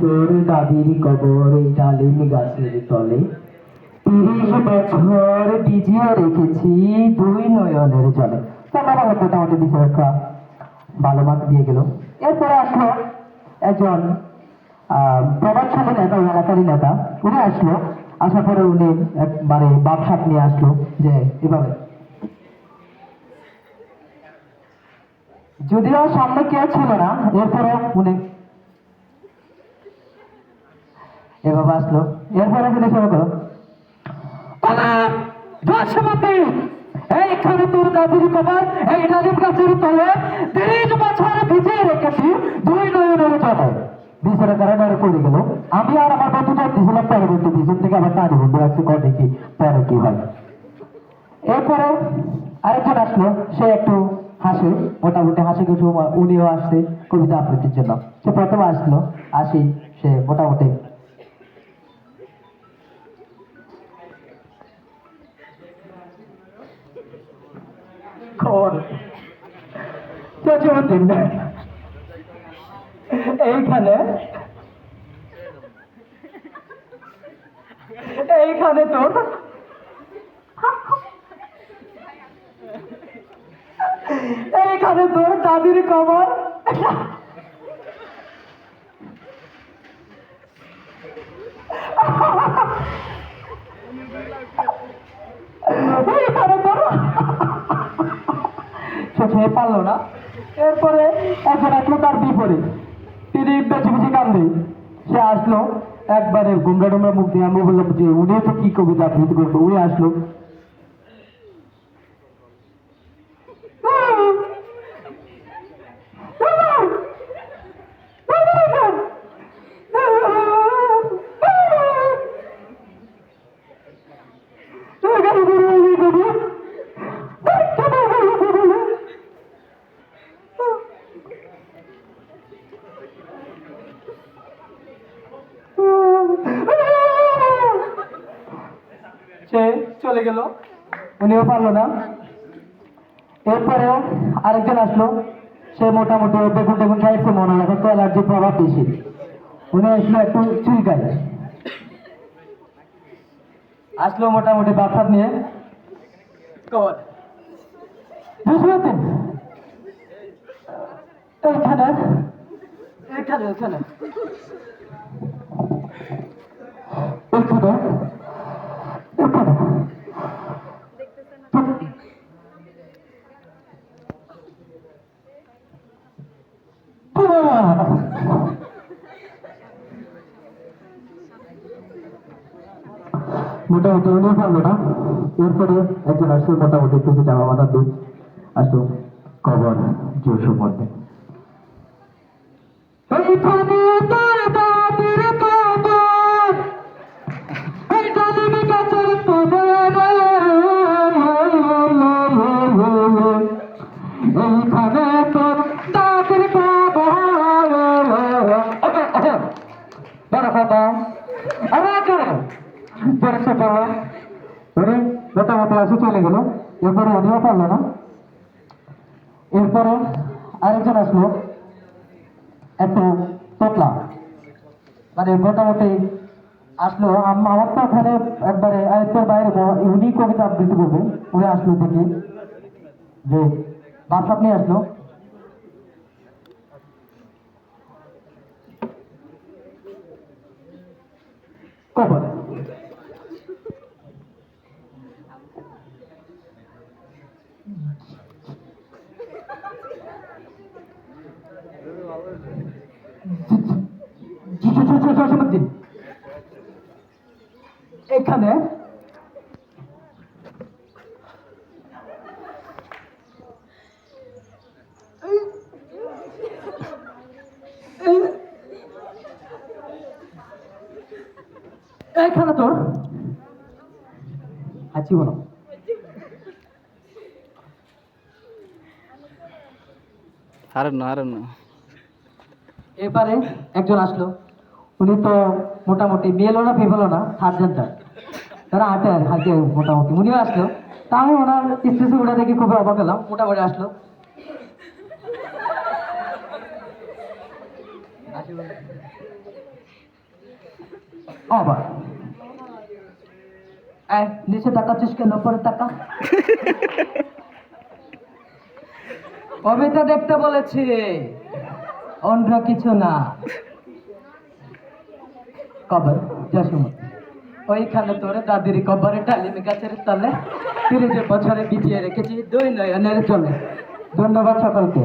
তোর দাদির কবর ডালিম গাছের তলে। তিরিশ বছর ভিজিয়ে রেখেছি দুই নয়নের জলে। আমার মোটামুটি বিষয় একটা ভালো মার্ক দিয়ে গেল। এরপরে আসলো একজন প্রভাবশালী নেতা ওই এলাকারই নেতা। উনি আসলো। আসার পরে উনি একবারে বাপসাপ নিয়ে আসলো যে, এভাবে। যদিও সামনে কেউ ছিল না এরপরে উনি এভাবে আসলো। এরপরে কিন্তু শুরু করো। এইখানে তোর দাদির কবর এই ডালিম গাছের তলে তিরিশ বছর ভিজিয়ে রেখেছি, দুই নয়নের কারণে আর পড়ে গেল। আমি আর আমার পরে বন্ধু থেকে আবার বন্ধু কর দেখি পরে কি হয়। এরপরে আরেকজন আসলো, সে একটু হাসে, মোটামুটি হাসি কিছু উনিও আসছে কবিতা আবৃত্তির জন্য। সে প্রথমে আসলো, আসি, সে মোটামুটি এইখানে এইখানে তোর এইখানে তোর দাদির কবর। এইখানে তোর সে পারল না। এরপরে এখন আসলো তার বিপরীত। তিনি বেছে কান্দে। সে আসলো, একবারে গুমরা টুমরা মুখ দিয়ে আমি বললাম যে, উনি তো কি কবিতা আবৃত্তি করবে? উনি আসলো চলে গেল। উনিও পারল না। এরপরে আরেকজন আসলো। সে মোটামুটি বেগুন টেগুন খাইছে মনে হয় তো অ্যালার্জির প্রভাব বেশি। উনি আসলো একটু চুলকায়। আসলো মোটামুটি বাসার নিয়ে। এইখানে এইখানে। এইখানে এইখানে এইখানে মোটামুটি উনিও পারল না? এরপরে একজন আসলো মোটামুটি টুপি জামা মাথা দিই আসলো কবর জোশো মধ্যে এইখানে তোর দাদির কবর এই ডালিম গাছের তলে এইখানে তোর দাদির কবর বড় কথা আমার পরিচয় পাওয়া উনি মোটামুটি আসে চলে গেল। এরপরে উনিও পারল না। এরপরে আরেকজন আসলো। একটু তোতলা। মানে মোটামুটি আসলো। আম- আমার তো ওখানে একবারে আয়ত্তের বাইরে উনি কবিতা আবৃত্তি করবে। উনি আসলো দেখি। যে বাপসাপ নিয়ে আসলো। কবর এখানে এখানে তোর আছি বলো আরে না। এবারে একজন আসলো। উনি তো মোটামুটি মেলও না ফিমেলও না জেন্ডার তারা হাঁটে আর মোটামুটি। উনিও আসলো। তা আমি ওনার স্টেজে উঠে দেখে খুবই অবাক হলাম। মোটামুটি আসলো। এই, নিচে তাকাচ্ছিস কেন? পরে তাকা। কবিতা দেখতে বলেছি অন্য কিছু না। কবর ওইখানে তোরে দাদির কবরে ডালিমি গাছের তলে তিরিশ বছরে বিছিয়ে রেখেছি দুই নয়নের চলে। ধন্যবাদ সকলকে।